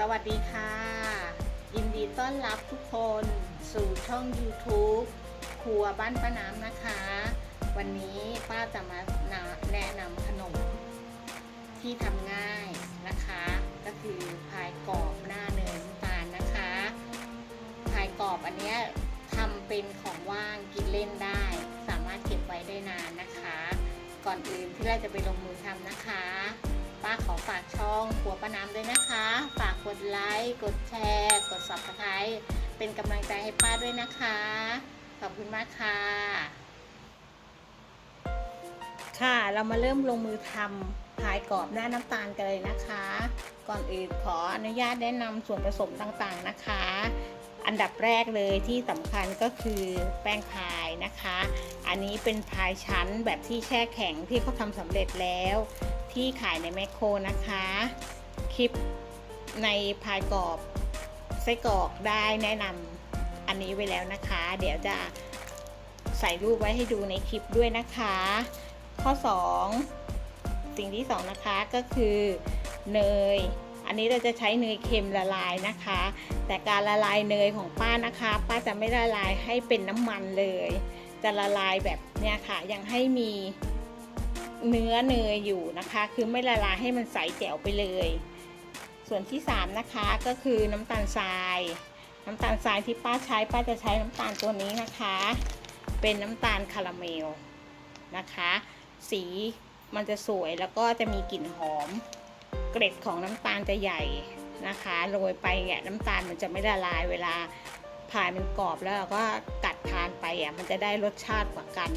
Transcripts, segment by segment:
สวัสดีค่ะ ยินดีต้อนรับทุกคนสู่ช่อง YouTube ครัวบ้านป้าน้ำนะคะ วันนี้ป้าจะมาแนะนำขนมที่ทำง่ายนะคะ ก็คือพายกรอบหน้าเนยน้ำตาลนะคะพายกรอบอันเนี้ยทำเป็นของว่างกินเล่นได้ สามารถเก็บไว้ได้นานนะคะ ก่อนอื่นที่เราจะไปลงมือทำนะคะ ป้าขอฝากช่องครัวป้าน้ำด้วยนะคะ ฝากกดไลค์กดแชร์ กด subscribe เป็นกำลังใจให้ป้าด้วยนะคะ ขอบคุณมากค่ะ ค่ะเรามาเริ่มลงมือทำพายกรอบหน้าน้ำตาลกันเลยนะคะ ก่อนอื่นขออนุญาตแนะนำส่วนผสมต่างๆนะคะ อันดับแรกเลยที่สำคัญก็คือแป้งพายนะคะ อันนี้เป็นพายชั้นแบบที่แช่แข็งที่เขาทำสำเร็จแล้ว ที่ขายในแมคโครนะคะ คลิปในพายกรอบไส้กรอกได้แนะนำอันนี้ไว้แล้วนะคะ เดี๋ยวจะใส่รูปไว้ให้ดูในคลิปด้วยนะคะ ข้อ 2 สิ่งที่ 2 นะคะก็คือเนย อันนี้เราจะใช้เนยเค็มละลายนะคะ แต่การละลายเนยของป้านะคะ ป้าจะไม่ละลายให้เป็นน้ำมันเลย จะละลายแบบเนี้ยค่ะยังให้มี เนื้อเนยอยู่นะคะ คือไม่ละลายให้มันใสแจ๋วไปเลย ส่วนที่ 3 นะคะก็คือน้ำตาลทราย น้ำตาลทรายที่ป้าใช้ป้าจะใช้น้ำตาลตัวนี้นะคะ เป็นน้ำตาลคาราเมลนะคะ สีมันจะสวยแล้วก็จะมีกลิ่นหอม เกร็ดของน้ำตาลจะใหญ่นะคะโรยไปเนี่ยน้ำตาลมันจะไม่ละลายเวลาพายมันกรอบแล้วก็กัดทานไปอะมันจะได้รสชาติกว่ากัน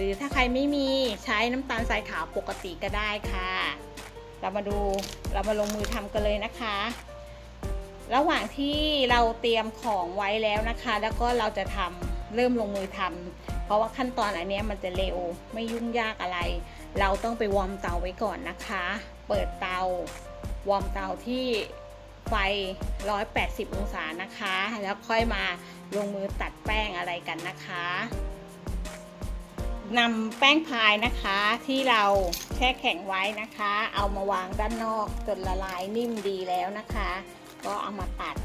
หรือถ้าใครไม่มีใช้น้ำตาลทรายขาวปกติก็ได้ค่ะ เรามาดูเรามาลงมือทำกันเลยนะคะ ระหว่างที่เราเตรียมของไว้แล้วนะคะ แล้วก็เราจะทำเริ่มลงมือทำเพราะว่าขั้นตอนอันนี้มันจะเร็วไม่ยุ่งยากอะไร เราต้องไปวอร์มเตาไว้ก่อนนะคะ เปิดเตาวอร์มเตาที่ไฟ 180 องศานะคะ แล้วค่อยมาลงมือตัดแป้งอะไรกันนะคะ นำแป้งพายนะคะที่เราแช่แข็งไว้นะคะ เอามาวางด้านนอกจนละลายนิ่มดีแล้วนะคะ ก็เอามาตัด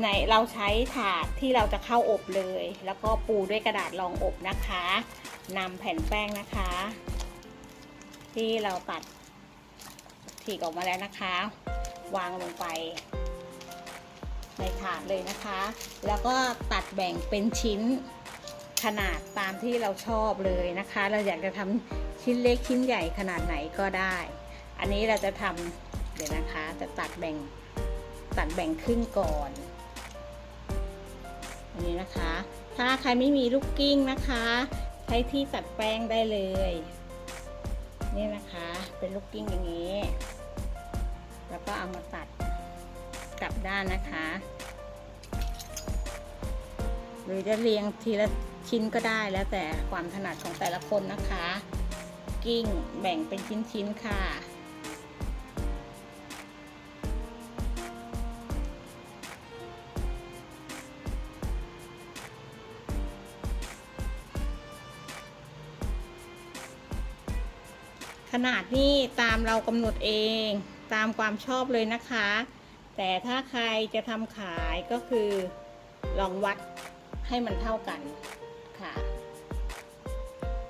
ในเราใช้ถาดที่เราจะเข้าอบเลย แล้วก็ปูด้วยกระดาษรองอบนะคะนำแผ่นแป้งนะคะ ที่เราตัดฉีกออกมาแล้วนะคะ วางลงไป ในถาดเลยนะคะ แล้วก็ตัดแบ่งเป็นชิ้น ขนาดตามที่เราชอบเลยนะคะ เราอยากจะทำชิ้นเล็กชิ้นใหญ่ขนาดไหนก็ได้ อันนี้เราจะทำเดี๋ยวนะคะจะตัดแบ่งตัดแบ่งครึ่งก่อนอันนี้นะคะ ถ้าใครไม่มีลูกกิ้งนะคะใช้ที่ตัดแป้งได้เลย นี่นะคะ เป็นลูกกิ้งอย่างนี้ แล้วก็เอามาตัดกลับด้านนะคะ หรือจะเรียงทีละ ชิ้นก็ได้แล้วแต่ความถนัดของแต่ละคนนะคะ กิ้งแบ่งเป็นชิ้นๆค่ะ ขนาดนี้ตามเรากำหนดเองตามความชอบเลยนะคะ แต่ถ้าใครจะทำขายก็คือลองวัดให้มันเท่ากัน ค่ะ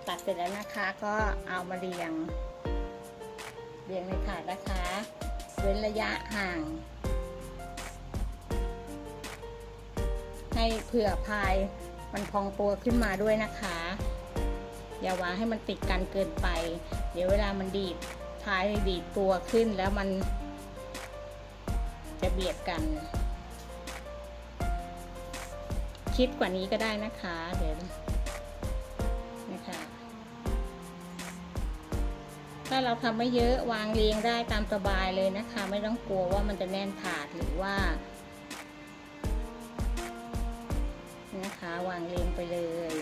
ตัดเสร็จแล้วนะคะก็เอามาเรียง เรียงในถาดนะคะ เว้นระยะห่าง ให้เผื่อพายมันพองตัวขึ้นมาด้วยนะคะ อย่าวางให้มันติดกันเกินไป เดี๋ยวเวลามันดีดพายดีดตัวขึ้นแล้วมันจะเบียดกัน คิดกว่านี้ก็ได้นะคะ เดี๋ยวนะคะ ถ้าเราทำไม่เยอะวางเรียงได้ตามสบายเลยนะคะ ไม่ต้องกลัวว่ามันจะแน่นถาดหรือว่า นะคะ วางเรียงไปเลย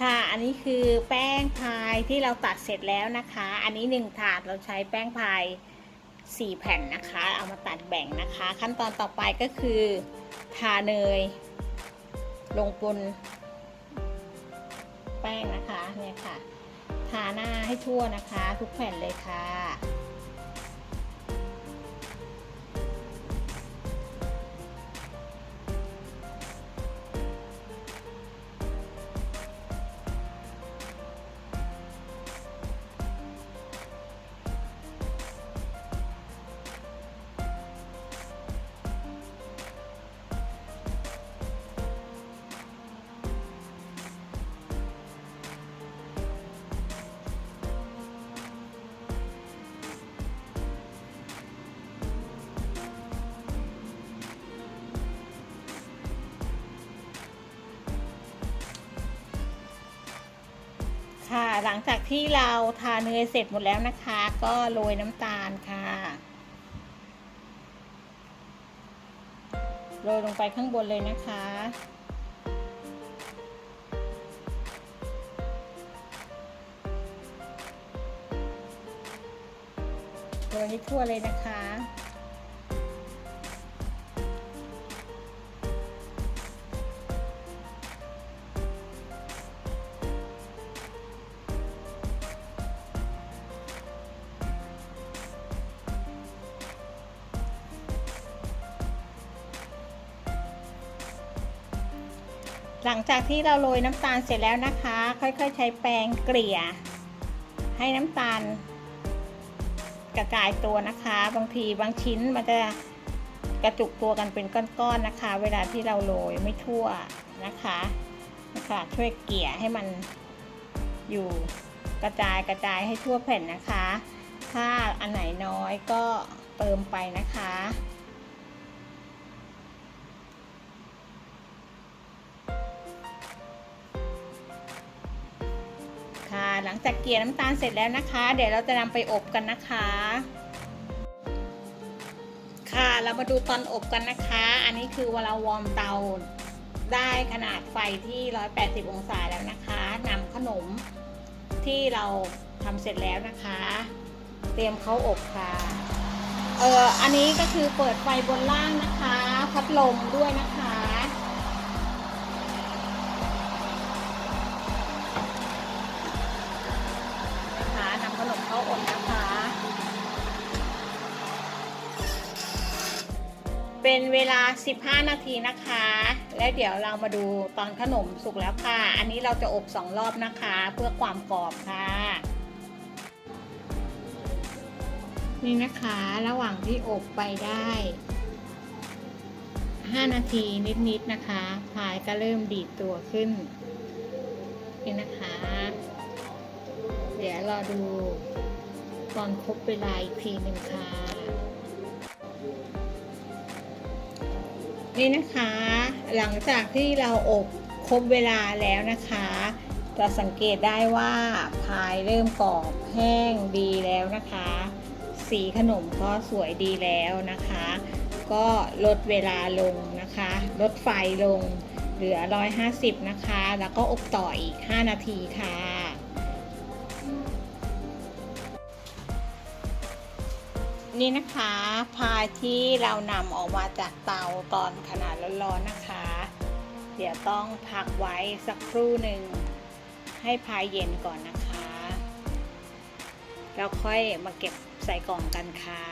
ค่ะ อันนี้คือแป้งพายที่เราตัดเสร็จแล้วนะคะ อันนี้หนึ่งถาดเราใช้แป้งพาย สี่แผ่นนะคะ เอามาตัดแบ่งนะคะ ขั้นตอนต่อไปก็คือทาเนย ลงบนแป้งนะคะเนี่ยค่ะ ทาหน้าให้ทั่วนะคะ ทุกแผ่นเลยค่ะ หลังจากที่เราทาเนยเสร็จหมดแล้วนะคะ ก็โรยน้ำตาลค่ะ โรยลงไปข้างบนเลยนะคะ โรยให้ทั่วเลยนะคะ หลังจากที่เราโรยน้ำตาลเสร็จแล้วนะคะ ค่อยๆ ใช้แปรงเกลี่ย ให้น้ำตาล กระจายตัวนะคะ บางทีบางชิ้นมันจะกระจุกตัวกันเป็นก้อนๆนะคะ เวลาที่เราโรยไม่ทั่วนะคะนะคะช่วยเกลี่ยให้มันอยู่กระจายกระจายให้ทั่วแผ่นนะคะ ถ้าอันไหนน้อยก็เติมไปนะคะ หลังจากเกลี่ยน้ำตาลเสร็จแล้วนะคะ เดี๋ยวเราจะนำไปอบกันนะคะ ค่ะเรามาดูตอนอบกันนะคะ อันนี้คือเวลาวอร์มเตาได้ขนาดไฟที่ 180 องศาแล้วนะคะนำขนมที่เราทำเสร็จแล้วนะคะ เตรียมเข้าอบค่ะเอออันนี้ก็คือเปิดไฟบนล่างนะคะ พัดลมด้วยนะคะ เป็นเวลา 15 นาทีนะคะ แล้วเดี๋ยวเรามาดูตอนขนมสุกแล้วค่ะ อันนี้เราจะอบสองรอบนะคะ เพื่อความกรอบค่ะ นี่นะคะระหว่างที่อบไปได้ 5 นาทีนิดๆนะคะพายก็เริ่มดีดตัวขึ้น นี่นะคะ เดี๋ยวรอดูตอนครบเวลาอีกทีหนึ่งค่ะ นี่นะคะ หลังจากที่เราอบครบเวลาแล้วนะคะ จะสังเกตได้ว่าพายเริ่มกรอบแห้งดีแล้วนะคะ สีขนมก็สวยดีแล้วนะคะ ก็ลดเวลาลงนะคะ ลดไฟลงเหลือ 150 นะคะ แล้วก็อบต่ออีก 5 นาทีค่ะ นี่นะคะพายที่เรานำออกมาจากเตาตอนขนาดร้อนๆนะคะ เดี๋ยวต้องพักไว้สักครู่หนึ่งให้พายเย็นก่อนนะคะ แล้วค่อยมาเก็บใส่กล่องกันค่ะ